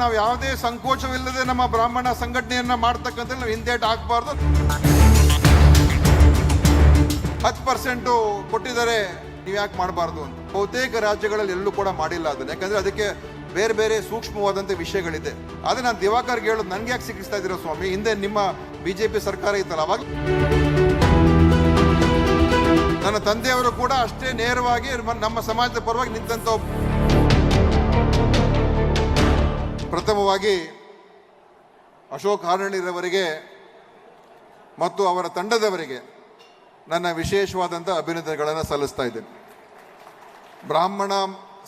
ನಾವು ಯಾವುದೇ ಸಂಕೋಚವಿಲ್ಲದೆ ನಮ್ಮ ಬ್ರಾಹ್ಮಣ ಸಂಘಟನೆಯನ್ನ ಮಾಡ್ತಕ್ಕಂಥ ನಾವು ಹಿಂದೇಟ್ ಹಾಕಬಾರ್ದು ಹತ್ತು ಪರ್ಸೆಂಟು ಕೊಟ್ಟಿದ್ದಾರೆ, ನೀವು ಯಾಕೆ ಮಾಡಬಾರ್ದು ಅಂತ. ಬಹುತೇಕ ರಾಜ್ಯಗಳಲ್ಲಿ ಎಲ್ಲೂ ಕೂಡ ಮಾಡಿಲ್ಲ ಅದನ್ನು. ಯಾಕಂದ್ರೆ ಅದಕ್ಕೆ ಬೇರೆ ಬೇರೆ ಸೂಕ್ಷ್ಮವಾದಂಥ ವಿಷಯಗಳಿದೆ. ಆದರೆ ನಾನು ದಿವಾಕರ್ಗೆ ಹೇಳೋದು, ನನಗೆ ಯಾಕೆ ಸಿಕ್ಕಿಸ್ತಾ ಇದ್ದೀರಾ ಸ್ವಾಮಿ? ಹಿಂದೆ ನಿಮ್ಮ ಬಿ ಜೆ ಪಿ ಸರ್ಕಾರ ಇತ್ತಲ್ಲ, ಅವಾಗ ನನ್ನ ತಂದೆಯವರು ಕೂಡ ಅಷ್ಟೇ ನೇರವಾಗಿ ನಮ್ಮ ಸಮಾಜದ ಪರವಾಗಿ ನಿಂತಂತ ಪ್ರಥಮವಾಗಿ ಅಶೋಕ್ ಹಾರಣಿರವರಿಗೆ ಮತ್ತು ಅವರ ತಂಡದವರಿಗೆ ನನ್ನ ವಿಶೇಷವಾದಂಥ ಅಭಿನಂದನೆಗಳನ್ನು ಸಲ್ಲಿಸ್ತಾ ಇದ್ದೇನೆ. ಬ್ರಾಹ್ಮಣ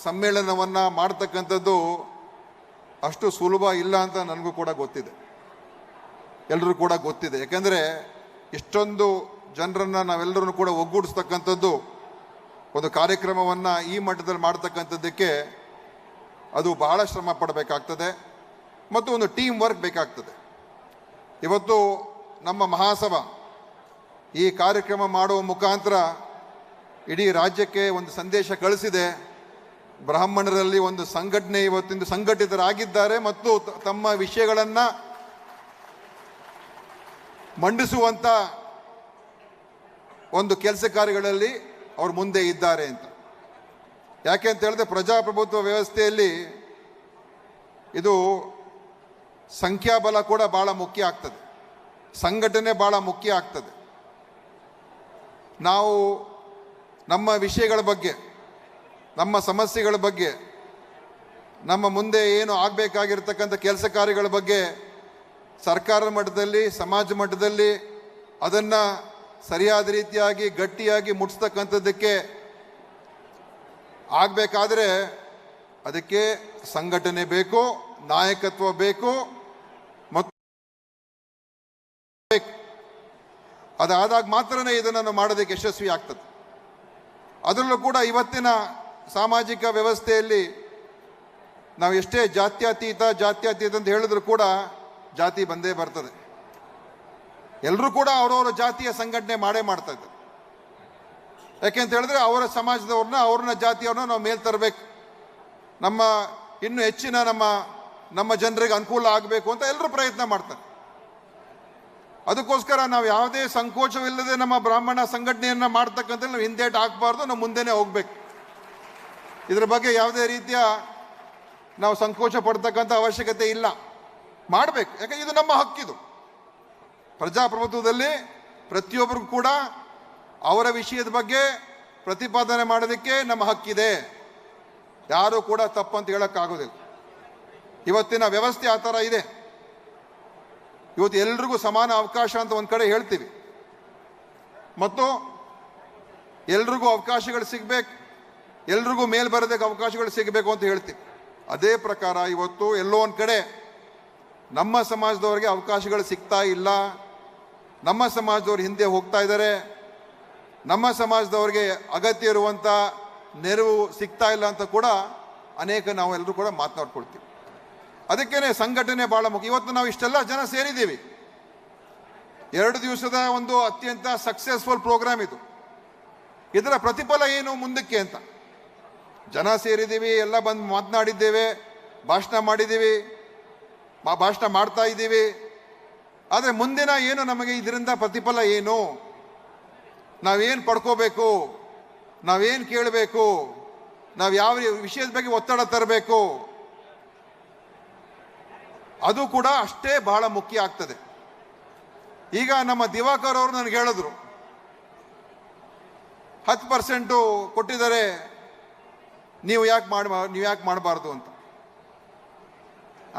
ಸಮ್ಮೇಳನವನ್ನು ಮಾಡ್ತಕ್ಕಂಥದ್ದು ಅಷ್ಟು ಸುಲಭ ಇಲ್ಲ ಅಂತ ನನಗೂ ಕೂಡ ಗೊತ್ತಿದೆ. ಎಲ್ಲರೂ ಕೂಡ ಗೊತ್ತಿದೆ. ಯಾಕೆಂದರೆ ಇಷ್ಟೊಂದು ಜನರನ್ನು ನಾವೆಲ್ಲರನ್ನು ಕೂಡ ಒಗ್ಗೂಡಿಸ್ತಕ್ಕಂಥದ್ದು ಒಂದು ಕಾರ್ಯಕ್ರಮವನ್ನು ಈ ಮಟ್ಟದಲ್ಲಿ ಮಾಡ್ತಕ್ಕಂಥದ್ದಕ್ಕೆ ಅದು ಬಹಳ ಶ್ರಮ ಪಡಬೇಕಾಗ್ತದೆ. ಮತ್ತು ಒಂದು ಟೀಮ್ ವರ್ಕ್ ಬೇಕಾಗ್ತದೆ. ಇವತ್ತು ನಮ್ಮ ಮಹಾಸಭಾ ಈ ಕಾರ್ಯಕ್ರಮ ಮಾಡುವ ಮುಖಾಂತರ ಇಡೀ ರಾಜ್ಯಕ್ಕೆ ಒಂದು ಸಂದೇಶ ಕಳಿಸಿದೆ. ಬ್ರಾಹ್ಮಣರಲ್ಲಿ ಒಂದು ಸಂಘಟನೆ ಇವತ್ತಿಂದು ಸಂಘಟಿತರಾಗಿದ್ದಾರೆ ಮತ್ತು ತಮ್ಮ ವಿಷಯಗಳನ್ನು ಮಂಡಿಸುವಂಥ ಒಂದು ಕೆಲಸ ಕಾರ್ಯಗಳಲ್ಲಿ ಅವ್ರು ಮುಂದೆ ಇದ್ದಾರೆ ಅಂತ. ಯಾಕೆ ಅಂತ ಹೇಳಿದ್ರೆ ಪ್ರಜಾಪ್ರಭುತ್ವ ವ್ಯವಸ್ಥೆಯಲ್ಲಿ ಇದು ಸಂಖ್ಯಾಬಲ ಕೂಡ ಬಹಳ ಮುಖ್ಯ ಆಗ್ತದೆ. ಸಂಘಟನೆ ಬಹಳ ಮುಖ್ಯ ಆಗ್ತದೆ. ನಾವು ನಮ್ಮ ವಿಷಯಗಳ ಬಗ್ಗೆ, ನಮ್ಮ ಸಮಸ್ಯೆಗಳ ಬಗ್ಗೆ, ನಮ್ಮ ಮುಂದೆ ಏನು ಆಗಬೇಕಾಗಿರ್ತಕ್ಕಂಥ ಕೆಲಸ ಕಾರ್ಯಗಳ ಬಗ್ಗೆ ಸರ್ಕಾರ ಮಟ್ಟದಲ್ಲಿ, ಸಮಾಜ ಮಟ್ಟದಲ್ಲಿ ಅದನ್ನು ಸರಿಯಾದ ರೀತಿಯಾಗಿ, ಗಟ್ಟಿಯಾಗಿ ಮುಟ್ಟಿಸ್ತಕ್ಕಂಥದ್ದಕ್ಕೆ ಆಗಬೇಕಾದ್ರೆ ಅದಕ್ಕೆ ಸಂಘಟನೆ ಬೇಕು, ನಾಯಕತ್ವ ಬೇಕು. ಅದಾದಾಗ ಮಾತ್ರನೇ ಇದನ್ನು ಮಾಡೋದಕ್ಕೆ ಯಶಸ್ವಿ ಆಗ್ತದೆ ಅದರಲ್ಲೂ ಕೂಡ ಇವತ್ತಿನ ಸಾಮಾಜಿಕ ವ್ಯವಸ್ಥೆಯಲ್ಲಿ ನಾವು ಎಷ್ಟೇ ಜಾತ್ಯತೀತ ಜಾತ್ಯತೀತ ಅಂತ ಹೇಳಿದ್ರು ಕೂಡ ಜಾತಿ ಬಂದೇ ಬರ್ತದೆ. ಎಲ್ಲರೂ ಕೂಡ ಅವರವರ ಜಾತಿಯ ಸಂಘಟನೆ ಮಾಡೇ ಮಾಡ್ತಾ ಇದ್ದಾರೆ. ಯಾಕೆ ಅಂತ ಹೇಳಿದ್ರೆ ಅವರ ಸಮಾಜದವ್ರನ್ನ, ಅವ್ರನ್ನ ಜಾತಿಯವ್ರನ್ನ ನಾವು ಮೇಲ್ ತರಬೇಕು. ನಮ್ಮ ಇನ್ನು ಹೆಚ್ಚಿನ ನಮ್ಮ ನಮ್ಮ ಜನರಿಗೆ ಅನುಕೂಲ ಆಗಬೇಕು ಅಂತ ಎಲ್ಲರೂ ಪ್ರಯತ್ನ ಮಾಡ್ತಾರೆ. ಅದಕ್ಕೋಸ್ಕರ ನಾವು ಯಾವುದೇ ಸಂಕೋಚವಿಲ್ಲದೆ ನಮ್ಮ ಬ್ರಾಹ್ಮಣ ಸಂಘಟನೆಯನ್ನು ಮಾಡ್ತಕ್ಕಂಥ ನಾವು ಹಿಂದೇಟ್ ಹಾಕಬಾರ್ದು, ನಾವು ಮುಂದೆನೇ ಹೋಗ್ಬೇಕು. ಇದ್ರ ಬಗ್ಗೆ ಯಾವುದೇ ರೀತಿಯ ನಾವು ಸಂಕೋಚ ಪಡ್ತಕ್ಕಂಥ ಅವಶ್ಯಕತೆ ಇಲ್ಲ. ಮಾಡಬೇಕು ಯಾಕೆ ಇದು ನಮ್ಮ ಹಕ್ಕಿದು. ಪ್ರಜಾಪ್ರಭುತ್ವದಲ್ಲಿ ಪ್ರತಿಯೊಬ್ಬರಿಗೂ ಕೂಡ ಅವರ ವಿಷಯದ ಬಗ್ಗೆ ಪ್ರತಿಪಾದನೆ ಮಾಡೋದಕ್ಕೆ ನಮ್ಮ ಹಕ್ಕಿದೆ. ಯಾರೂ ಕೂಡ ತಪ್ಪಂತ ಹೇಳೋಕ್ಕಾಗೋದಿಲ್ಲ. ಇವತ್ತಿನ ವ್ಯವಸ್ಥೆ ಆ ಥರ ಇದೆ. ಇವತ್ತು ಎಲ್ರಿಗೂ ಸಮಾನ ಅವಕಾಶ ಅಂತ ಒಂದು ಕಡೆ ಹೇಳ್ತೀವಿ. ಮತ್ತು ಎಲ್ರಿಗೂ ಅವಕಾಶಗಳು ಸಿಗಬೇಕು, ಎಲ್ರಿಗೂ ಮೇಲ್ ಬರೋದಕ್ಕೆ ಅವಕಾಶಗಳು ಸಿಗಬೇಕು ಅಂತ ಹೇಳ್ತೀವಿ. ಅದೇ ಪ್ರಕಾರ ಇವತ್ತು ಎಲ್ಲೋ ಒಂದು ಕಡೆ ನಮ್ಮ ಸಮಾಜದವ್ರಿಗೆ ಅವಕಾಶಗಳು ಸಿಗ್ತಾ ಇಲ್ಲ. ನಮ್ಮ ಸಮಾಜದವ್ರು ಹಿಂದೆ ಹೋಗ್ತಾ ಇದ್ದಾರೆ. ನಮ್ಮ ಸಮಾಜದವ್ರಿಗೆ ಅಗತ್ಯ ಇರುವಂಥ ನೆರವು ಸಿಗ್ತಾ ಇಲ್ಲ ಅಂತ ಕೂಡ ಅನೇಕ ನಾವು ಎಲ್ಲರೂ ಕೂಡ ಮಾತನಾಡ್ಕೊಳ್ತೀವಿ. ಅದಕ್ಕೇನೆ ಸಂಘಟನೆ ಬಹಳ ಮುಖ್ಯ. ಇವತ್ತು ನಾವು ಇಷ್ಟೆಲ್ಲ ಜನ ಸೇರಿದ್ದೀವಿ. ಎರಡು ದಿವಸದ ಒಂದು ಅತ್ಯಂತ ಸಕ್ಸಸ್ಫುಲ್ ಪ್ರೋಗ್ರಾಮ್ ಇದು. ಇದರ ಪ್ರತಿಫಲ ಏನು ಮುಂದಕ್ಕೆ ಅಂತ. ಜನ ಸೇರಿದ್ದೀವಿ, ಎಲ್ಲ ಬಂದು ಮಾತನಾಡಿದ್ದೇವೆ, ಭಾಷಣ ಮಾಡಿದ್ದೀವಿ ಭಾಷಣ ಮಾಡ್ತಾ ಇದ್ದೀವಿ. ಆದರೆ ಮುಂದಿನ ಏನು ನಮಗೆ ಇದರಿಂದ ಪ್ರತಿಫಲ ಏನು? ನಾವೇನು ಪಡ್ಕೋಬೇಕು? ನಾವೇನು ಕೇಳಬೇಕು? ನಾವು ಯಾವ ವಿಷಯದ ಬಗ್ಗೆ ಒತ್ತಡ ತರಬೇಕು? ಅದು ಕೂಡ ಅಷ್ಟೇ ಬಹಳ ಮುಖ್ಯ ಆಗ್ತದೆ. ಈಗ ನಮ್ಮ ದಿವಾಕರ್ ಅವರು ನನಗೆ ಹೇಳಿದ್ರು, ಹತ್ತು ಪರ್ಸೆಂಟು ಕೊಟ್ಟಿದ್ದಾರೆ, ನೀವು ಯಾಕೆ ಮಾಡಿ ನೀವು ಯಾಕೆ ಮಾಡಬಾರ್ದು ಅಂತ.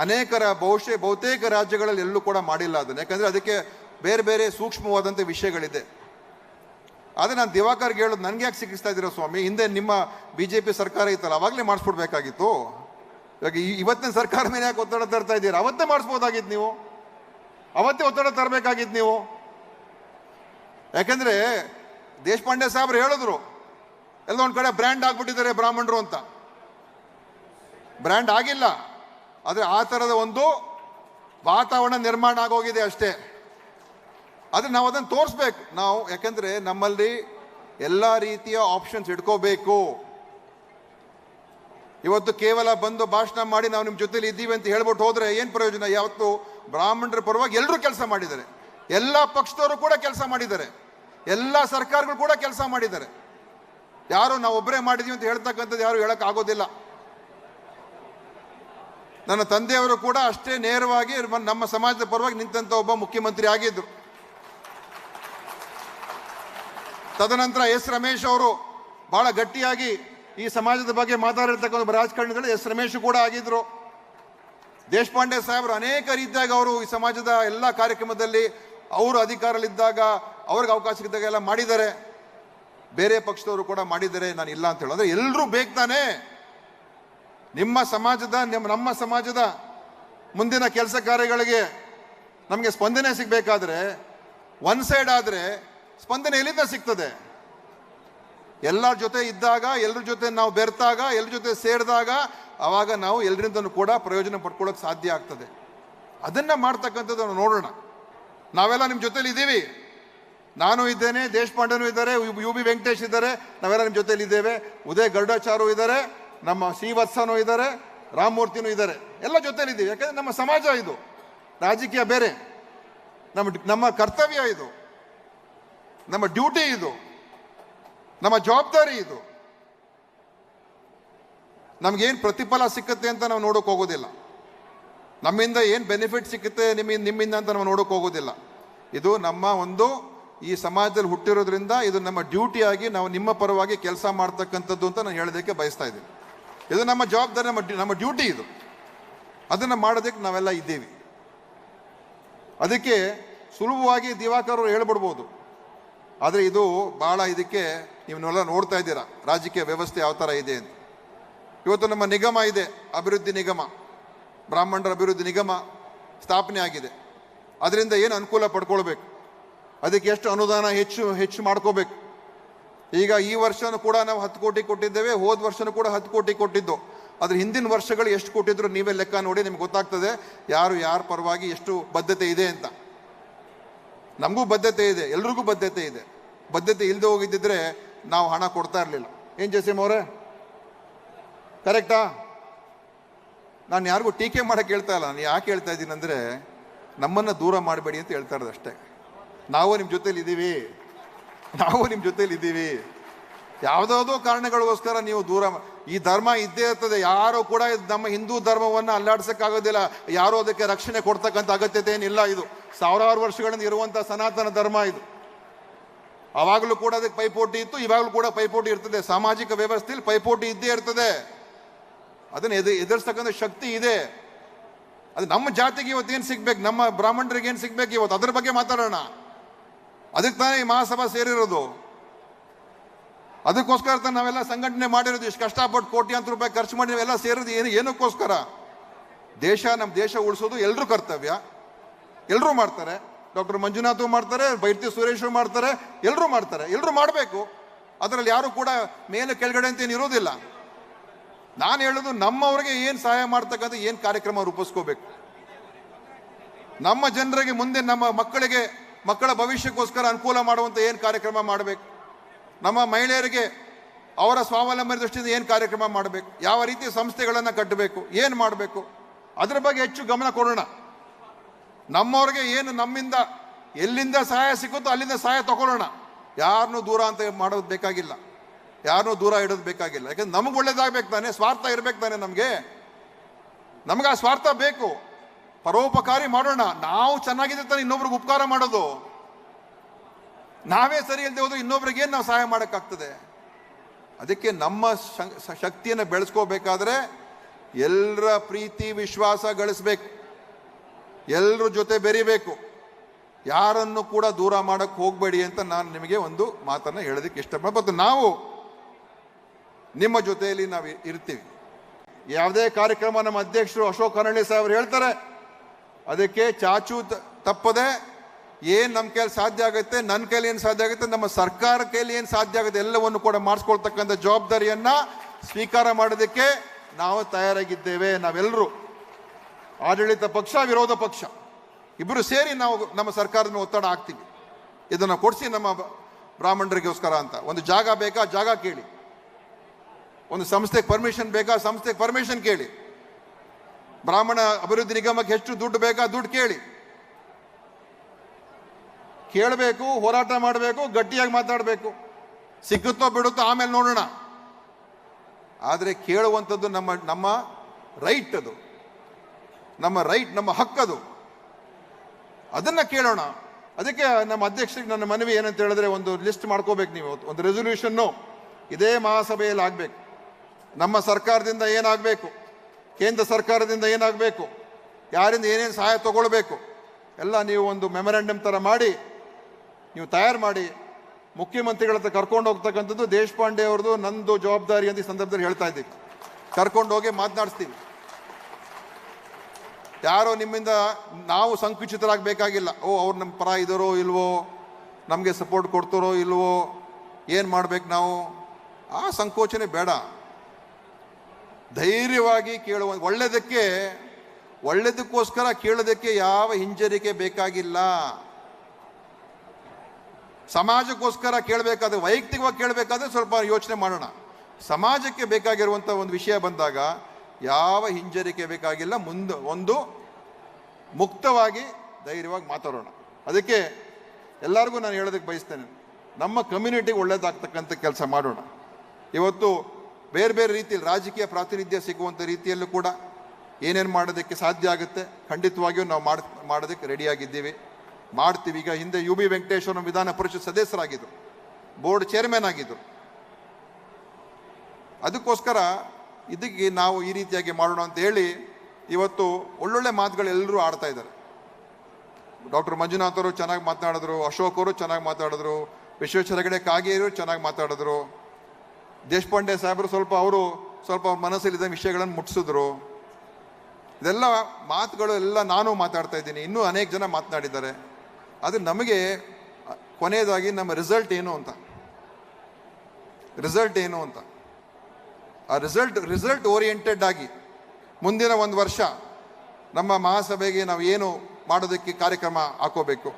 ಅನೇಕರ ಬಹುಶಃ, ಬಹುತೇಕ ರಾಜ್ಯಗಳಲ್ಲಿ ಎಲ್ಲೂ ಕೂಡ ಮಾಡಿಲ್ಲ ಅದನ್ನು. ಯಾಕಂದರೆ ಅದಕ್ಕೆ ಬೇರೆ ಬೇರೆ ಸೂಕ್ಷ್ಮವಾದಂಥ ವಿಷಯಗಳಿದೆ. ಆದರೆ ನಾನು ದಿವಾಕರ್ಗೆ ಹೇಳೋದು, ನನಗೆ ಯಾಕೆ ಸಿಕ್ಕಿಸ್ತಾ ಇದ್ದೀರಾ ಸ್ವಾಮಿ? ಹಿಂದೆ ನಿಮ್ಮ ಬಿ ಜೆ ಪಿ ಸರ್ಕಾರ ಇತ್ತಲ್ಲ, ಅವಾಗಲೇ ಮಾಡಿಸ್ಬಿಡ್ಬೇಕಾಗಿತ್ತು. ಇವಾಗ ಇವತ್ತಿನ ಸರ್ಕಾರ ಮೇಲೆ ಯಾಕೆ ಒತ್ತಡ ತರ್ತಾ ಇದ್ದೀರಾ? ಅವತ್ತೇ ಮಾಡಿಸ್ಬೋದಾಗಿತ್ತು ನೀವು. ಅವತ್ತೇ ಒತ್ತಡ ತರಬೇಕಾಗಿತ್ತು ನೀವು. ಯಾಕೆಂದ್ರೆ ದೇಶಪಾಂಡೆ ಸಾಹೇಬ್ರು ಹೇಳಿದ್ರು, ಎಲ್ಲ ಒಂದು ಕಡೆ ಬ್ರ್ಯಾಂಡ್ ಆಗಿಬಿಟ್ಟಿದ್ದಾರೆ ಬ್ರಾಹ್ಮಣರು ಅಂತ. ಬ್ರ್ಯಾಂಡ್ ಆಗಿಲ್ಲ, ಆದರೆ ಆ ಥರದ ಒಂದು ವಾತಾವರಣ ನಿರ್ಮಾಣ ಆಗೋಗಿದೆ ಅಷ್ಟೇ. ಆದರೆ ನಾವು ಅದನ್ನು ತೋರಿಸ್ಬೇಕು. ನಾವು ಯಾಕಂದ್ರೆ ನಮ್ಮಲ್ಲಿ ಎಲ್ಲ ರೀತಿಯ ಆಪ್ಷನ್ಸ್ ಇಟ್ಕೋಬೇಕು. ಇವತ್ತು ಕೇವಲ ಬಂದು ಭಾಷಣ ಮಾಡಿ ನಾವು ನಿಮ್ಮ ಜೊತೆಲಿ ಇದ್ದೀವಿ ಅಂತ ಹೇಳ್ಬಿಟ್ಟು ಹೋದರೆ ಏನು ಪ್ರಯೋಜನ? ಯಾವತ್ತು ಬ್ರಾಹ್ಮಣರ ಪರವಾಗಿ ಎಲ್ಲರೂ ಕೆಲಸ ಮಾಡಿದ್ದಾರೆ. ಎಲ್ಲ ಪಕ್ಷದವರು ಕೂಡ ಕೆಲಸ ಮಾಡಿದ್ದಾರೆ. ಎಲ್ಲ ಸರ್ಕಾರಗಳು ಕೂಡ ಕೆಲಸ ಮಾಡಿದ್ದಾರೆ. ಯಾರು ನಾವು ಒಬ್ಬರೇ ಮಾಡಿದೀವಿ ಅಂತ ಹೇಳ್ತಕ್ಕಂಥದ್ದು ಯಾರು ಹೇಳಕ್ ಆಗೋದಿಲ್ಲ. ನನ್ನ ತಂದೆಯವರು ಕೂಡ ಅಷ್ಟೇ ನೇರವಾಗಿ ನಮ್ಮ ಸಮಾಜದ ಪರವಾಗಿ ನಿಂತಂಥ ಒಬ್ಬ ಮುಖ್ಯಮಂತ್ರಿ ಆಗಿದ್ದರು ತದನಂತರ ಎಸ್ ರಮೇಶ್ ಅವರು ಬಹಳ ಗಟ್ಟಿಯಾಗಿ ಈ ಸಮಾಜದ ಬಗ್ಗೆ ಮಾತಾಡಿರ್ತಕ್ಕಂಥ ರಾಜಕಾರಣಿಗಳು ಎಸ್ ರಮೇಶ್ ಕೂಡ ಆಗಿದ್ರು. ದೇಶಪಾಂಡೆ ಸಾಹೇಬರು ಅನೇಕ ರೀತಿಯಾಗಿ ಅವರು ಈ ಸಮಾಜದ ಎಲ್ಲ ಕಾರ್ಯಕ್ರಮದಲ್ಲಿ ಅವರು ಅಧಿಕಾರಲ್ಲಿದ್ದಾಗ ಅವ್ರಿಗೆ ಅವಕಾಶ ಇದ್ದಾಗ ಎಲ್ಲ ಮಾಡಿದ್ದಾರೆ. ಬೇರೆ ಪಕ್ಷದವರು ಕೂಡ ಮಾಡಿದ್ದಾರೆ ನಾನು ಇಲ್ಲ ಅಂತ ಹೇಳಿದ್ರೆ ಎಲ್ಲರೂ ಬೇಕು ತಾನೇ. ನಿಮ್ಮ ಸಮಾಜದ, ನಿಮ್ಮ, ನಮ್ಮ ಸಮಾಜದ ಮುಂದಿನ ಕೆಲಸ ಕಾರ್ಯಗಳಿಗೆ ನಮಗೆ ಸ್ಪಂದನೆ ಸಿಗಬೇಕಾದ್ರೆ ಒನ್ ಸೈಡ್ ಆದರೆ ಸ್ಪಂದನೆ ಎಲ್ಲಿಂದ ಸಿಗ್ತದೆ? ಎಲ್ಲರ ಜೊತೆ ಇದ್ದಾಗ ಎಲ್ಲರ ಜೊತೆ ನಾವು ಬೆರೆತಾಗ ಎಲ್ಲರ ಜೊತೆ ಸೇರಿದಾಗ ಆವಾಗ ನಾವು ಎಲ್ಲರಿಂದನೂ ಕೂಡ ಪ್ರಯೋಜನ ಪಡ್ಕೊಳ್ಳೋಕೆ ಸಾಧ್ಯ ಆಗ್ತದೆ. ಅದನ್ನು ಮಾಡ್ತಕ್ಕಂಥದ್ದು ನಾವು ನೋಡೋಣ. ನಾವೆಲ್ಲ ನಿಮ್ಮ ಜೊತೇಲಿ ಇದ್ದೀವಿ ನಾನು ಇದ್ದೇನೆ, ದೇಶಪಾಂಡೆನೂ ಇದ್ದಾರೆ, ಯು ಬಿ ವೆಂಕಟೇಶ್ ಇದ್ದಾರೆ, ನಾವೆಲ್ಲ ನಿಮ್ಮ ಜೊತೆಲಿ ಇದ್ದೇವೆ. ಉದಯ್ ಗರುಡಾಚಾರು ಇದ್ದಾರೆ, ನಮ್ಮ ಶ್ರೀವತ್ಸನೂ ಇದ್ದಾರೆ ರಾಮಮೂರ್ತಿನೂ ಇದ್ದಾರೆ. ಎಲ್ಲ ಜೊತೇಲಿದ್ದೀವಿ ಇದ್ದೀವಿ ಯಾಕಂದ್ರೆ ನಮ್ಮ ಸಮಾಜ ಇದು. ರಾಜಕೀಯ ಬೇರೆ. ನಮ್ಮ ನಮ್ಮ ಕರ್ತವ್ಯ ಇದು. ನಮ್ಮ ಡ್ಯೂಟಿ ಇದು. ನಮ್ಮ ಜವಾಬ್ದಾರಿ ಇದು. ನಮಗೇನು ಪ್ರತಿಫಲ ಸಿಕ್ಕುತ್ತೆ ಅಂತ ನಾವು ನೋಡೋಕೆ ಹೋಗೋದಿಲ್ಲ. ನಮ್ಮಿಂದ ಏನು ಬೆನಿಫಿಟ್ ಸಿಕ್ಕುತ್ತೆ, ನಿಮ್ಮಿಂದ ನಿಮ್ಮಿಂದ ಅಂತ ನಾವು ನೋಡೋಕೆ ಹೋಗೋದಿಲ್ಲ. ಇದು ನಮ್ಮ ಒಂದು ಈ ಸಮಾಜದಲ್ಲಿ ಹುಟ್ಟಿರೋದ್ರಿಂದ ಇದು ನಮ್ಮ ಡ್ಯೂಟಿಯಾಗಿ ನಾವು ನಿಮ್ಮ ಪರವಾಗಿ ಕೆಲಸ ಮಾಡ್ತಕ್ಕಂಥದ್ದು ಅಂತ ನಾನು ಹೇಳೋದಕ್ಕೆ ಬಯಸ್ತಾ ಇದ್ದೀನಿ. ಇದು ನಮ್ಮ ಜವಾಬ್ದಾರಿ, ನಮ್ಮ ನಮ್ಮ ಡ್ಯೂಟಿ ಇದು. ಅದನ್ನು ಮಾಡೋದಕ್ಕೆ ನಾವೆಲ್ಲ ಇದ್ದೀವಿ. ಅದಕ್ಕೆ ಸುಲಭವಾಗಿ ದಿವಾಕರ್ ಅವರು ಹೇಳ್ಬಿಡ್ಬೋದು. ಆದರೆ ಇದು ಭಾಳ ಇದಕ್ಕೆ ನೀವೆಲ್ಲ ನೋಡ್ತಾ ಇದ್ದೀರಾ, ರಾಜಕೀಯ ವ್ಯವಸ್ಥೆ ಯಾವ ಥರ ಇದೆ ಅಂತ. ಇವತ್ತು ನಮ್ಮ ನಿಗಮ ಇದೆ, ಅಭಿವೃದ್ಧಿ ನಿಗಮ, ಬ್ರಾಹ್ಮಣರ ಅಭಿವೃದ್ಧಿ ನಿಗಮ ಸ್ಥಾಪನೆ ಆಗಿದೆ. ಅದರಿಂದ ಏನು ಅನುಕೂಲ ಪಡ್ಕೊಳ್ಬೇಕು? ಅದಕ್ಕೆ ಎಷ್ಟು ಅನುದಾನ ಹೆಚ್ಚು ಹೆಚ್ಚು ಮಾಡ್ಕೋಬೇಕು? ಈಗ ಈ ವರ್ಷನೂ ಕೂಡ ನಾವು ಹತ್ತು ಕೋಟಿ ಕೊಟ್ಟಿದ್ದೇವೆ, ಹೋದ ವರ್ಷನೂ ಕೂಡ ಹತ್ತು ಕೋಟಿ ಕೊಟ್ಟಿದ್ದು. ಅದ್ರ ಹಿಂದಿನ ವರ್ಷಗಳು ಎಷ್ಟು ಕೊಟ್ಟಿದ್ರು ನೀವೇ ಲೆಕ್ಕ ನೋಡಿ ನಿಮ್ಗೆ ಗೊತ್ತಾಗ್ತದೆ, ಯಾರು ಯಾರ ಪರವಾಗಿ ಎಷ್ಟು ಬದ್ಧತೆ ಇದೆ ಅಂತ. ನಮಗೂ ಬದ್ಧತೆ ಇದೆ, ಎಲ್ರಿಗೂ ಬದ್ಧತೆ ಇದೆ. ಬದ್ಧತೆ ಇಲ್ಲದೆ ಹೋಗಿದ್ದಿದ್ರೆ ನಾವು ಹಣ ಕೊಡ್ತಾ ಇರಲಿಲ್ಲ. ಏನು ಜಸೀಮ್ ಅವರೇ? ಕರೆಕ್ಟಾ? ನಾನು ಯಾರಿಗೂ ಟೀಕೆ ಮಾಡಕ್ಕೆ ಹೇಳ್ತಾ ಇಲ್ಲ. ನಾನು ಯಾಕೆ ಹೇಳ್ತಾ ಇದ್ದೀನಿ ಅಂದರೆ, ನಮ್ಮನ್ನು ದೂರ ಮಾಡಬೇಡಿ ಅಂತ ಹೇಳ್ತಾ ಇರೋದು ಅಷ್ಟೇ. ನಾವು ನಿಮ್ಮ ಜೊತೆಲಿ ಇದ್ದೀವಿ ನಾವು ನಿಮ್ಮ ಜೊತೆಲಿ ಇದ್ದೀವಿ ಯಾವುದಾವುದೋ ಕಾರಣಗಳಿಗೋಸ್ಕರ ನೀವು ದೂರ ಈ ಧರ್ಮ ಇದ್ದೇ ಇರ್ತದೆ. ಯಾರು ಕೂಡ ನಮ್ಮ ಹಿಂದೂ ಧರ್ಮವನ್ನು ಅಲ್ಲಾಡ್ಸಕ್ಕಾಗೋದಿಲ್ಲ. ಯಾರು ಅದಕ್ಕೆ ರಕ್ಷಣೆ ಕೊಡ್ತಕ್ಕಂಥ ಅಗತ್ಯತೆ ಏನಿಲ್ಲ ಇದು. ಸಾವಿರಾರು ವರ್ಷಗಳಿಂದ ಇರುವಂಥ ಸನಾತನ ಧರ್ಮ ಇದು. ಅವಾಗಲೂ ಕೂಡ ಅದಕ್ಕೆ ಪೈಪೋಟಿ ಇತ್ತು, ಇವಾಗಲೂ ಕೂಡ ಪೈಪೋಟಿ ಇರ್ತದೆ. ಸಾಮಾಜಿಕ ವ್ಯವಸ್ಥೆಯಲ್ಲಿ ಪೈಪೋಟಿ ಇದ್ದೇ ಇರ್ತದೆ. ಅದನ್ನು ಎದು, ಎದುರಿಸ್ತಕ್ಕಂಥ ಶಕ್ತಿ ಇದೆ. ಅದು ನಮ್ಮ ಜಾತಿಗೆ ಇವತ್ತು ಏನು ಸಿಗ್ಬೇಕು? ನಮ್ಮ ಬ್ರಾಹ್ಮಣರಿಗೆ ಏನು ಸಿಗ್ಬೇಕು ಇವತ್ತು? ಅದ್ರ ಬಗ್ಗೆ ಮಾತಾಡೋಣ. ಅದಕ್ಕೆ ತಾನೇ ಈ ಮಹಾಸಭಾ ಸೇರಿರೋದು. ಅದಕ್ಕೋಸ್ಕರ ತಾನೇ ನಾವೆಲ್ಲ ಸಂಘಟನೆ ಮಾಡಿರೋದು. ಇಷ್ಟು ಕಷ್ಟಪಟ್ಟು ಕೋಟ್ಯಾಂತರ ರೂಪಾಯಿ ಖರ್ಚು ಮಾಡಿ ನಾವೆಲ್ಲ ಸೇರೋದು ಏನು, ಏನಕ್ಕೋಸ್ಕರ? ದೇಶ, ನಮ್ಮ ದೇಶ ಉಳಿಸೋದು ಎಲ್ಲರೂ ಕರ್ತವ್ಯ. ಎಲ್ಲರೂ ಮಾಡ್ತಾರೆ. ಡಾಕ್ಟರ್ ಮಂಜುನಾಥು ಮಾಡ್ತಾರೆ, ಬೈರ್ತಿ ಸುರೇಶ್ ಮಾಡ್ತಾರೆ ಎಲ್ಲರೂ ಮಾಡ್ತಾರೆ ಎಲ್ಲರೂ ಮಾಡಬೇಕು. ಅದರಲ್ಲಿ ಯಾರು ಕೂಡ ಮೇಲೆ ಕೆಳಗಡೆ ಅಂತ ಏನು ಇರೋದಿಲ್ಲ. ನಾನು ಹೇಳೋದು ನಮ್ಮವ್ರಿಗೆ ಏನು ಸಹಾಯ ಮಾಡ್ತಕ್ಕಂಥ ಏನು ಕಾರ್ಯಕ್ರಮ ರೂಪಿಸ್ಕೋಬೇಕು. ನಮ್ಮ ಜನರಿಗೆ ಮುಂದೆ ನಮ್ಮ ಮಕ್ಕಳಿಗೆ, ಮಕ್ಕಳ ಭವಿಷ್ಯಕ್ಕೋಸ್ಕರ ಅನುಕೂಲ ಮಾಡುವಂಥ ಏನು ಕಾರ್ಯಕ್ರಮ ಮಾಡಬೇಕು. ನಮ್ಮ ಮಹಿಳೆಯರಿಗೆ ಅವರ ಸ್ವಾವಲಂಬನೆ ದೃಷ್ಟಿಯಿಂದ ಏನು ಕಾರ್ಯಕ್ರಮ ಮಾಡಬೇಕು. ಯಾವ ರೀತಿ ಸಂಸ್ಥೆಗಳನ್ನು ಕಟ್ಟಬೇಕು, ಏನು ಮಾಡಬೇಕು. ಅದರ ಬಗ್ಗೆ ಹೆಚ್ಚು ಗಮನ ಕೊಡೋಣ. ನಮ್ಮವ್ರಿಗೆ ಏನು ನಮ್ಮಿಂದ ಎಲ್ಲಿಂದ ಸಹಾಯ ಸಿಕ್ಕುತ್ತೋ ಅಲ್ಲಿಂದ ಸಹಾಯ ತಗೊಳ್ಳೋಣ. ಯಾರನ್ನೂ ದೂರ ಅಂತ ಮಾಡೋದು ಬೇಕಾಗಿಲ್ಲ. ಯಾರನ್ನೂ ದೂರ ಇಡೋದು ಬೇಕಾಗಿಲ್ಲ. ಯಾಕಂದ್ರೆ ನಮಗೆ ಒಳ್ಳೇದಾಗಬೇಕು ತಾನೆ, ಸ್ವಾರ್ಥ ಇರಬೇಕು ತಾನೆ ನಮಗೆ. ನಮಗೆ ಆ ಸ್ವಾರ್ಥ ಬೇಕು. ಪರೋಪಕಾರಿ ಮಾಡೋಣ. ನಾವು ಚೆನ್ನಾಗಿದೆ ತಾನೆ ಇನ್ನೊಬ್ರಿಗೆ ಉಪಕಾರ ಮಾಡೋದು. ನಾವೇ ಸರಿ ಇಲ್ಲದೆ ಹೋದ್ರೆ ಇನ್ನೊಬ್ರಿಗೆ ಏನು ನಾವು ಸಹಾಯ ಮಾಡೋಕ್ಕಾಗ್ತದೆ? ಅದಕ್ಕೆ ನಮ್ಮ ಶಕ್ತಿಯನ್ನು ಬೆಳೆಸ್ಕೋಬೇಕಾದ್ರೆ ಎಲ್ಲರ ಪ್ರೀತಿ, ವಿಶ್ವಾಸ ಗಳಿಸ್ಬೇಕು. ಎಲ್ಲರ ಜೊತೆ ಬೆರಿಬೇಕು. ಯಾರನ್ನು ಕೂಡ ದೂರ ಮಾಡಕ್ಕೆ ಹೋಗಬೇಡಿ ಅಂತ ನಾನು ನಿಮಗೆ ಒಂದು ಮಾತನ್ನು ಹೇಳೋದಕ್ಕೆ ಇಷ್ಟಪಡ ಮತ್ತು ನಾವು ನಿಮ್ಮ ಜೊತೆಯಲ್ಲಿ ನಾವು ಇರ್ತೀವಿ. ಯಾವುದೇ ಕಾರ್ಯಕ್ರಮ ನಮ್ಮ ಅಧ್ಯಕ್ಷರು ಅಶೋಕ್ ಕನಳ್ಳಿ ಸಾಹೇಬರು ಹೇಳ್ತಾರೆ, ಅದಕ್ಕೆ ಚಾಚು ತಪ್ಪದೆ ಏನು ನಮ್ಮ ಕೈಯಲ್ಲಿ ಸಾಧ್ಯ ಆಗುತ್ತೆ ನನ್ನ ಕೈಲಿ ಏನು ಸಾಧ್ಯ ಆಗುತ್ತೆ, ನಮ್ಮ ಸರ್ಕಾರ ಕೈಲಿ ಏನು ಸಾಧ್ಯ ಆಗುತ್ತೆ, ಎಲ್ಲವನ್ನು ಕೂಡ ಮಾಡಿಸ್ಕೊಳ್ತಕ್ಕಂಥ ಜವಾಬ್ದಾರಿಯನ್ನು ಸ್ವೀಕಾರ ಮಾಡೋದಕ್ಕೆ ನಾವು ತಯಾರಾಗಿದ್ದೇವೆ ನಾವೆಲ್ಲರೂ ಆಡಳಿತ ಪಕ್ಷ, ವಿರೋಧ ಪಕ್ಷ. ಇಬ್ಬರು ಸೇರಿ ನಾವು ನಮ್ಮ ಸರ್ಕಾರದ ಒತ್ತಡ ಹಾಕ್ತೀವಿ. ಇದನ್ನು ಕೊಡಿಸಿ ನಮ್ಮ ಬ್ರಾಹ್ಮಣರಿಗೋಸ್ಕರ ಅಂತ. ಒಂದು ಜಾಗ ಬೇಕಾ, ಜಾಗ ಕೇಳಿ. ಒಂದು ಸಂಸ್ಥೆಗೆ ಪರ್ಮಿಷನ್ ಬೇಕಾ, ಸಂಸ್ಥೆಗೆ ಪರ್ಮಿಷನ್ ಕೇಳಿ. ಬ್ರಾಹ್ಮಣ ಅಭಿವೃದ್ಧಿ ನಿಗಮಕ್ಕೆ ಎಷ್ಟು ದುಡ್ಡು ಬೇಕಾ, ದುಡ್ಡು ಕೇಳಿ. ಕೇಳಬೇಕು, ಹೋರಾಟ ಮಾಡಬೇಕು, ಗಟ್ಟಿಯಾಗಿ ಮಾತಾಡಬೇಕು. ಸಿಕ್ಕುತ್ತೋ ಬಿಡುತ್ತೋ ಆಮೇಲೆ ನೋಡೋಣ. ಆದರೆ ಕೇಳುವಂಥದ್ದು ನಮ್ಮ ನಮ್ಮ ರೈಟ್ ಅದು. ನಮ್ಮ ರೈಟ್, ನಮ್ಮ ಹಕ್ಕದು ಅದನ್ನ ಕೇಳೋಣ. ಅದಕ್ಕೆ ನಮ್ಮ ಅಧ್ಯಕ್ಷರಿಗೆ ನನ್ನ ಮನವಿ ಏನಂತ ಹೇಳಿದ್ರೆ ಒಂದು ಲಿಸ್ಟ್ ಮಾಡ್ಕೋಬೇಕು ನೀವು. ಒಂದು ರೆಸೊಲ್ಯೂಷನ್ನು ಇದೇ ಮಹಾಸಭೆಯಲ್ಲಿ ಆಗಬೇಕು. ನಮ್ಮ ಸರ್ಕಾರದಿಂದ ಏನಾಗಬೇಕು? ಕೇಂದ್ರ ಸರ್ಕಾರದಿಂದ ಏನಾಗಬೇಕು? ಯಾರಿಂದ ಏನೇನು ಸಹಾಯ ತಗೊಳ್ಬೇಕು? ಎಲ್ಲ ನೀವು ಒಂದು ಮೆಮೊರಾಂಡಮ್ ಥರ ಮಾಡಿ, ನೀವು ತಯಾರು ಮಾಡಿ, ಮುಖ್ಯಮಂತ್ರಿಗಳ ಹತ್ರ ಕರ್ಕೊಂಡು ಹೋಗ್ತಕ್ಕಂಥದ್ದು ದೇಶಪಾಂಡೆ ಅವ್ರದ್ದು ನಂದು ಜವಾಬ್ದಾರಿ ಅಂತ ಈ ಸಂದರ್ಭದಲ್ಲಿ ಹೇಳ್ತಾ ಇದ್ದೀವಿ. ಕರ್ಕೊಂಡು ಹೋಗಿ ಮಾತನಾಡಿಸ್ತೀವಿ. ಯಾರೋ ನಿಮ್ಮಿಂದ ನಾವು ಸಂಕುಚಿತರಾಗಬೇಕಾಗಿಲ್ಲ. ಓ, ಅವ್ರು ನಮ್ಮ ಪರ ಇದ್ದಾರೋ ಇಲ್ವೋ, ನಮಗೆ ಸಪೋರ್ಟ್ ಕೊಡ್ತಾರೋ ಇಲ್ವೋ, ಏನು ಮಾಡ್ಬೇಕು ನಾವು? ಆ ಸಂಕೋಚನೆ ಬೇಡ. ಧೈರ್ಯವಾಗಿ ಕೇಳುವ ಒಳ್ಳೆಯದಕ್ಕೆ ಒಳ್ಳೆಯದಕ್ಕೋಸ್ಕರ ಕೇಳೋದಕ್ಕೆ ಯಾವ ಹಿಂಜರಿಕೆ ಬೇಕಾಗಿಲ್ಲ. ಸಮಾಜಕ್ಕೋಸ್ಕರ ಕೇಳಬೇಕಾದ್ರೆ, ವೈಯಕ್ತಿಕವಾಗಿ ಕೇಳಬೇಕಾದ್ರೆ ಸ್ವಲ್ಪ ಯೋಚನೆ ಮಾಡೋಣ. ಸಮಾಜಕ್ಕೆ ಬೇಕಾಗಿರುವಂಥ ಒಂದು ವಿಷಯ ಬಂದಾಗ ಯಾವ ಹಿಂಜರಿಕೆ ಬೇಕಾಗಿಲ್ಲ, ಮುಂದೆ ಒಂದು ಮುಕ್ತವಾಗಿ, ಧೈರ್ಯವಾಗಿ ಮಾತಾಡೋಣ. ಅದಕ್ಕೆ ಎಲ್ಲರಿಗೂ ನಾನು ಹೇಳೋದಕ್ಕೆ ಬಯಸ್ತೇನೆ, ನಮ್ಮ ಕಮ್ಯುನಿಟಿಗೆ ಒಳ್ಳೇದಾಗ್ತಕ್ಕಂಥ ಕೆಲಸ ಮಾಡೋಣ. ಇವತ್ತು ಬೇರೆ ಬೇರೆ ರೀತಿಯಲ್ಲಿ ರಾಜಕೀಯ ಪ್ರಾತಿನಿಧ್ಯ ಸಿಗುವಂಥ ರೀತಿಯಲ್ಲೂ ಕೂಡ ಏನೇನು ಮಾಡೋದಕ್ಕೆ ಸಾಧ್ಯ ಆಗುತ್ತೆ, ಖಂಡಿತವಾಗಿಯೂ ನಾವು ಮಾಡ್, ಮಾಡೋದಕ್ಕೆ ರೆಡಿಯಾಗಿದ್ದೀವಿ ಮಾಡ್ತೀವಿ. ಈಗ ಹಿಂದೆ ಯು ಬಿ ವೆಂಕಟೇಶ್ವರ ವಿಧಾನ ಪರಿಷತ್ ಸದಸ್ಯರಾಗಿದ್ದರು ಬೋರ್ಡ್ ಚೇರ್ಮನ್ ಆಗಿದ್ದರು ಅದಕ್ಕೋಸ್ಕರ ಇದಕ್ಕೆ ನಾವು ಈ ರೀತಿಯಾಗಿ ಮಾಡೋಣ ಅಂತ ಹೇಳಿ ಇವತ್ತು ಒಳ್ಳೊಳ್ಳೆ ಮಾತುಗಳು ಎಲ್ಲರೂ ಆಡ್ತಾ ಇದ್ದಾರೆ. ಡಾಕ್ಟರ್ ಮಂಜುನಾಥ್ ಚೆನ್ನಾಗಿ ಮಾತನಾಡಿದ್ರು, ಅಶೋಕ್ ಅವರು ಚೆನ್ನಾಗಿ ಮಾತಾಡಿದ್ರು ವಿಶ್ವೇಶ್ವರ ಹೆಗಡೆ, ಕಾಗೇರು ಚೆನ್ನಾಗಿ ಮಾತಾಡಿದ್ರು ದೇಶಪಾಂಡೆ ಸಾಹೇಬರು ಸ್ವಲ್ಪ ಅವರು ಸ್ವಲ್ಪ ಮನಸ್ಸಲ್ಲಿದ್ದ ವಿಷಯಗಳನ್ನು ಮುಟ್ಟಿಸಿದ್ರು ಇದೆಲ್ಲ ಮಾತುಗಳು ಎಲ್ಲ ನಾನು ಮಾತಾಡ್ತಾ ಇದ್ದೀನಿ, ಇನ್ನೂ ಅನೇಕ ಜನ ಮಾತನಾಡಿದ್ದಾರೆ. ಆದರೆ ನಮಗೆ ಕೊನೆಯದಾಗಿ ನಮ್ಮ ರಿಸಲ್ಟ್ ಏನು ಅಂತ? ರಿಸಲ್ಟ್ ಏನು ಅಂತ? ಆ ರಿಸಲ್ಟ್ ರಿಸಲ್ಟ್ ಓರಿಯೆಂಟೆಡ್ ಆಗಿ ಮುಂದಿನ ಒಂದು ವರ್ಷ ನಮ್ಮ ಮಹಾಸಭೆಗೆ ನಾವು ಏನು ಮಾಡೋದಕ್ಕೆ ಕಾರ್ಯಕ್ರಮ ಹಾಕೋಬೇಕು.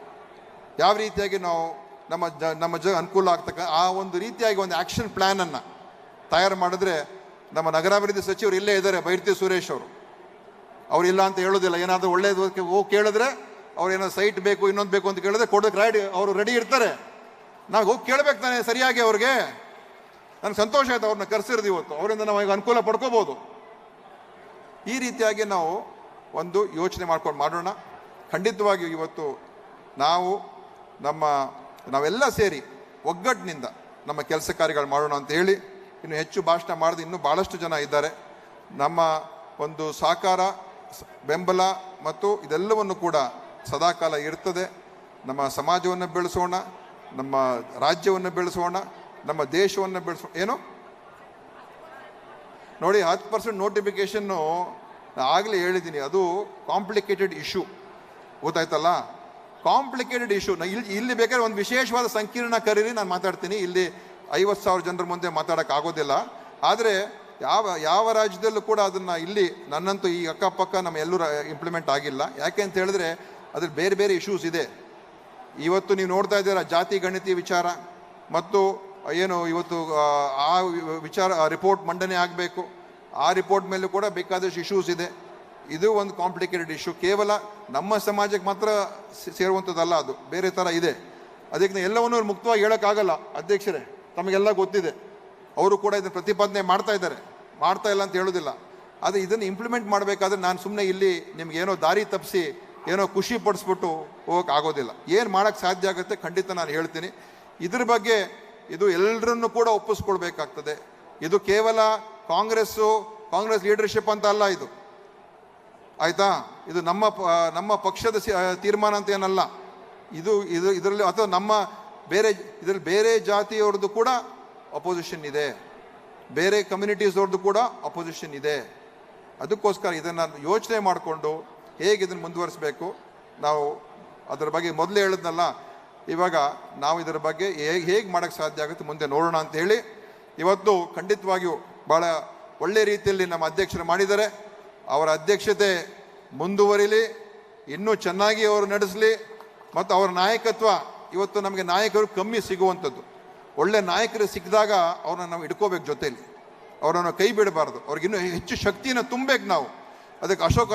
ಯಾವ ರೀತಿಯಾಗಿ ನಾವು ನಮ್ಮ ಜ ನಮ್ಮ ಜ, ಅನುಕೂಲ ಆಗ್ತಕ್ಕ, ಆ ಒಂದು ರೀತಿಯಾಗಿ ಒಂದು ಆ್ಯಕ್ಷನ್ ಪ್ಲ್ಯಾನನ್ನು ತಯಾರು ಮಾಡಿದ್ರೆ ನಮ್ಮ ನಗರಾಭಿವೃದ್ಧಿ ಸಚಿವರು ಇಲ್ಲೇ ಇದ್ದಾರೆ, ಬೈರ್ತಿ ಸುರೇಶ್ ಅವರು. ಅವ್ರು ಇಲ್ಲ ಅಂತ ಹೇಳೋದಿಲ್ಲ, ಏನಾದರೂ ಒಳ್ಳೇದು ಹೋಗಿ ಕೇಳಿದ್ರೆ ಅವ್ರು ಏನೋ ಸೈಟ್ ಬೇಕು, ಇನ್ನೊಂದು ಬೇಕು ಅಂತ ಕೇಳಿದ್ರೆ ಕೊಡೋಕೆ ರೆಡಿ ಅವರು ರೆಡಿ ಇರ್ತಾರೆ. ನಾವು ಹೋಗಿ ಕೇಳಬೇಕು ತಾನೆ ಸರಿಯಾಗಿ ಅವ್ರಿಗೆ. ನನಗೆ ಸಂತೋಷ ಆಯ್ತು ಅವ್ರನ್ನ ಕರೆಸಿರೋದು ಇವತ್ತು. ಅವರಿಂದ ನಾವು ಈಗ ಅನುಕೂಲ ಪಡ್ಕೋಬೋದು. ಈ ರೀತಿಯಾಗಿ ನಾವು ಒಂದು ಯೋಚನೆ ಮಾಡ್ಕೊಂಡು ಮಾಡೋಣ. ಖಂಡಿತವಾಗಿಯೂ ಇವತ್ತು ನಾವು, ನಮ್ಮ, ನಾವೆಲ್ಲ ಸೇರಿ ಒಗ್ಗಟ್ಟಿನಿಂದ ನಮ್ಮ ಕೆಲಸ ಕಾರ್ಯಗಳು ಮಾಡೋಣ ಅಂತ ಹೇಳಿ, ಇನ್ನು ಹೆಚ್ಚು ಭಾಷಣ ಮಾಡಿದ ಇನ್ನೂ ಭಾಳಷ್ಟು ಜನ ಇದ್ದಾರೆ. ನಮ್ಮ ಒಂದು ಸಹಕಾರ ಬೆಂಬಲ ಮತ್ತು ಇದೆಲ್ಲವನ್ನು ಕೂಡ ಸದಾಕಾಲ ಇರ್ತದೆ. ನಮ್ಮ ಸಮಾಜವನ್ನು ಬೆಳೆಸೋಣ, ನಮ್ಮ ರಾಜ್ಯವನ್ನು ಬೆಳೆಸೋಣ ನಮ್ಮ ದೇಶವನ್ನು ಬೆಳೆಸೋ ಏನು? ನೋಡಿ, ಹತ್ತು ಪರ್ಸೆಂಟ್ ನೋಟಿಫಿಕೇಶನ್ನು ಆಗಲೇ ಹೇಳಿದ್ದೀನಿ. ಅದು ಕಾಂಪ್ಲಿಕೇಟೆಡ್ ಇಶ್ಯೂ ಗೊತ್ತಾಯ್ತಲ್ಲ? ಕಾಂಪ್ಲಿಕೇಟೆಡ್ ಇಶ್ಯೂ ಇಲ್ಲಿ ಇಲ್ಲಿ ಬೇಕಾದ್ರೆ ಒಂದು ವಿಶೇಷವಾದ ಸಂಕೀರ್ಣ ಕರೀರಿ, ನಾನು ಮಾತಾಡ್ತೀನಿ. ಇಲ್ಲಿ ಐವತ್ತು ಸಾವಿರ ಜನರ ಮುಂದೆ ಮಾತಾಡೋಕೆ ಆಗೋದಿಲ್ಲ. ಆದರೆ ಯಾವ ಯಾವ ರಾಜ್ಯದಲ್ಲೂ ಕೂಡ ಅದನ್ನು ಇಲ್ಲಿ ನನ್ನಂತೂ ಈ ಅಕ್ಕಪಕ್ಕ ನಮ್ಮ ಎಲ್ಲರೂ ಇಂಪ್ಲಿಮೆಂಟ್ ಆಗಿಲ್ಲ. ಯಾಕೆ ಅಂತ ಹೇಳಿದ್ರೆ ಅದ್ರಲ್ಲಿ ಬೇರೆ ಬೇರೆ ಇಶ್ಯೂಸ್ ಇದೆ. ಇವತ್ತು ನೀವು ನೋಡ್ತಾ ಇದ್ದೀರಾ ಜಾತಿ, ಗಣಿತಿ ವಿಚಾರ. ಮತ್ತು ಏನು ಇವತ್ತು ಆ, ವಿಚಾರ ರಿಪೋರ್ಟ್ ಮಂಡನೆ ಆಗಬೇಕು. ಆ ರಿಪೋರ್ಟ್ ಮೇಲೂ ಕೂಡ ಬೇಕಾದಷ್ಟು ಇಶ್ಯೂಸ್ ಇದೆ. ಇದು ಒಂದು ಕಾಂಪ್ಲಿಕೇಟೆಡ್ ಇಶ್ಯೂ ಕೇವಲ ನಮ್ಮ ಸಮಾಜಕ್ಕೆ ಮಾತ್ರ ಸೇರುವಂಥದ್ದಲ್ಲ ಅದು. ಬೇರೆ ಥರ ಇದೆ. ಅದಕ್ಕೆ ನಾನು ಎಲ್ಲವನ್ನೂ ಮುಕ್ತವಾಗಿ ಹೇಳೋಕ್ಕಾಗಲ್ಲ. ಅಧ್ಯಕ್ಷರೇ ತಮಗೆಲ್ಲ ಗೊತ್ತಿದೆ. ಅವರು ಕೂಡ ಇದನ್ನು ಪ್ರತಿಪಾದನೆ ಮಾಡ್ತಾ ಇದ್ದಾರೆ. ಮಾಡ್ತಾ ಇಲ್ಲ ಅಂತ ಹೇಳೋದಿಲ್ಲ. ಆದರೆ ಇದನ್ನು ಇಂಪ್ಲಿಮೆಂಟ್ ಮಾಡಬೇಕಾದ್ರೆ ನಾನು ಸುಮ್ಮನೆ ಇಲ್ಲಿ ನಿಮ್ಗೆ ಏನೋ ದಾರಿ ತಪ್ಪಿಸಿ ಏನೋ ಖುಷಿ ಪಡಿಸ್ಬಿಟ್ಟು ಹೋಗೋಕ್ಕಾಗೋದಿಲ್ಲ. ಏನು ಮಾಡೋಕ್ಕೆ ಸಾಧ್ಯ ಆಗುತ್ತೆ ಖಂಡಿತ ನಾನು ಹೇಳ್ತೀನಿ. ಇದ್ರ ಬಗ್ಗೆ ಇದು ಎಲ್ಲರನ್ನು ಕೂಡ ಒಪ್ಪಿಸ್ಕೊಳ್ಬೇಕಾಗ್ತದೆ. ಇದು ಕೇವಲ ಕಾಂಗ್ರೆಸ್ಸು, ಕಾಂಗ್ರೆಸ್ ಲೀಡರ್ಶಿಪ್ ಅಂತ ಅಲ್ಲ ಇದು. ಆಯ್ತಾ? ಇದು ನಮ್ಮ ನಮ್ಮ ಪಕ್ಷದ ತೀರ್ಮಾನ ಅಂತ ಏನಲ್ಲ. ಇದು ಇದು, ಇದರಲ್ಲಿ ಅಥವಾ ನಮ್ಮ ಬೇರೆ, ಇದರಲ್ಲಿ ಬೇರೆ ಜಾತಿಯವ್ರದ್ದು ಕೂಡ ಅಪೋಸಿಷನ್ ಇದೆ. ಬೇರೆ ಕಮ್ಯುನಿಟೀಸ್ವ್ರದ್ದು ಕೂಡ ಅಪೋಸಿಷನ್ ಇದೆ. ಅದಕ್ಕೋಸ್ಕರ ಇದನ್ನು ಯೋಚನೆ ಮಾಡಿಕೊಂಡು ಹೇಗೆ ಇದನ್ನು ಮುಂದುವರಿಸಬೇಕು? ನಾವು ಅದರ ಬಗ್ಗೆ ಮೊದಲೇ ಹೇಳಿದ್ನಲ್ಲ ಇವಾಗ ನಾವು ಇದರ ಬಗ್ಗೆ ಹೇಗೆ ಹೇಗೆ ಮಾಡೋಕ್ಕೆ ಸಾಧ್ಯ ಆಗುತ್ತೆ ಮುಂದೆ ನೋಡೋಣ ಅಂತ ಹೇಳಿ ಇವತ್ತು ಖಂಡಿತವಾಗಿಯೂ ಭಾಳ ಒಳ್ಳೆ ರೀತಿಯಲ್ಲಿ ನಮ್ಮ ಅಧ್ಯಕ್ಷರು ಮಾಡಿದ್ದಾರೆ. ಅವರ ಅಧ್ಯಕ್ಷತೆ ಮುಂದುವರಿಲಿ, ಇನ್ನೂ ಚೆನ್ನಾಗಿ ಅವರು ನಡೆಸಲಿ ಮತ್ತು ಅವರ ನಾಯಕತ್ವ ಇವತ್ತು ನಮಗೆ ನಾಯಕರು ಕಮ್ಮಿ ಸಿಗುವಂಥದ್ದು. ಒಳ್ಳೆ ನಾಯಕರು ಸಿಕ್ಕಿದಾಗ ಅವ್ರನ್ನ ನಾವು ಇಟ್ಕೋಬೇಕು ಜೊತೆಯಲ್ಲಿ. ಅವರನ್ನು ಕೈ ಬಿಡಬಾರ್ದು. ಅವ್ರಿಗಿನ್ನೂ ಹೆಚ್ಚು ಶಕ್ತಿಯನ್ನು ತುಂಬಬೇಕು ನಾವು. ಅದಕ್ಕೆ ಅಶೋಕ್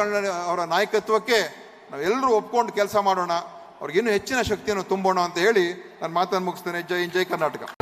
ಅವರ ನಾಯಕತ್ವಕ್ಕೆ ನಾವೆಲ್ಲರೂ ಒಪ್ಕೊಂಡು ಕೆಲಸ ಮಾಡೋಣ. ಅವ್ರಿಗಿನ್ನೂ ಹೆಚ್ಚಿನ ಶಕ್ತಿಯನ್ನು ತುಂಬೋಣ ಅಂತ ಹೇಳಿ ನಾನು ಮಾತನ್ನು ಮುಗಿಸ್ತೇನೆ. ಜೈ ಜೈ ಕರ್ನಾಟಕ.